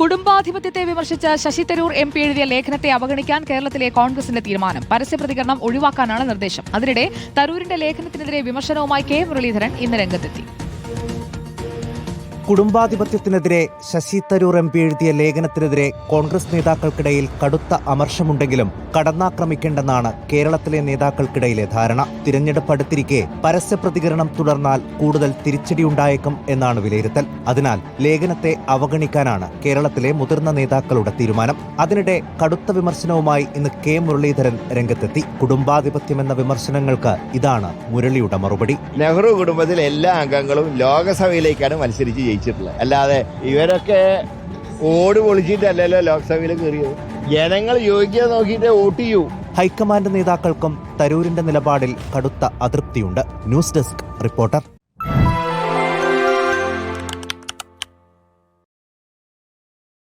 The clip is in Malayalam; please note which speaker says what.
Speaker 1: കുടുംബാധിപത്യത്തെ വിമർശിച്ച് ശശി തരൂർ എം പി എഴുതിയ ലേഖനത്തെ അവഗണിക്കാൻ കേരളത്തിലെ കോൺഗ്രസിന്റെ തീരുമാനം. പരസ്യ പ്രതികരണം ഒഴിവാക്കാനാണ് നിർദ്ദേശം. അതിനിടെ തരൂരിന്റെ ലേഖനത്തിനെതിരെ വിമർശനവുമായി കെ മുരളീധരൻ ഇന്ന് രംഗത്തെത്തി.
Speaker 2: കുടുംബാധിപത്യത്തിനെതിരെ ശശി തരൂർ എം പി എഴുതിയ ലേഖനത്തിനെതിരെ കോൺഗ്രസ് നേതാക്കൾക്കിടയിൽ കടുത്ത അമർഷമുണ്ടെങ്കിലും കടന്നാക്രമിക്കേണ്ടെന്നാണ് കേരളത്തിലെ നേതാക്കൾക്കിടയിലെ ധാരണ. തിരഞ്ഞെടുപ്പ് അടുത്തിരിക്കെ പരസ്യ പ്രതികരണം തുടർന്നാൽ കൂടുതൽ തിരിച്ചടിയുണ്ടായേക്കും എന്നാണ് വിലയിരുത്തൽ. അതിനാൽ ലേഖനത്തെ അവഗണിക്കാനാണ് കേരളത്തിലെ മുതിർന്ന നേതാക്കളുടെ തീരുമാനം. അതിനിടെ കടുത്ത വിമർശനവുമായി ഇന്ന് കെ. മുരളീധരൻ രംഗത്തെത്തി. കുടുംബാധിപത്യം എന്ന വിമർശനങ്ങൾക്ക് ഇതാണ് മുരളിയുടെ മറുപടി.
Speaker 3: നെഹ്റു കുടുംബത്തിലെ എല്ലാ അംഗങ്ങളും ലോകസഭയിലേക്കാണ് മത്സരിച്ച് ജയിച്ചിട്ടുള്ളത്. അല്ലാതെ ഇവരൊക്കെ ഓട് പൊളിച്ചിട്ടല്ലല്ലോ ലോക്സഭയിൽ കയറിയത്. ജനങ്ങൾ യോഗ്യത നോക്കിയിട്ട് വോട്ട് ചെയ്യൂ.
Speaker 2: ഹൈക്കമാൻഡ് നേതാക്കൾക്കും തരൂരിന്റെ നിലപാടിൽ കടുത്ത അതൃപ്തിയുണ്ട്. News desk reporter.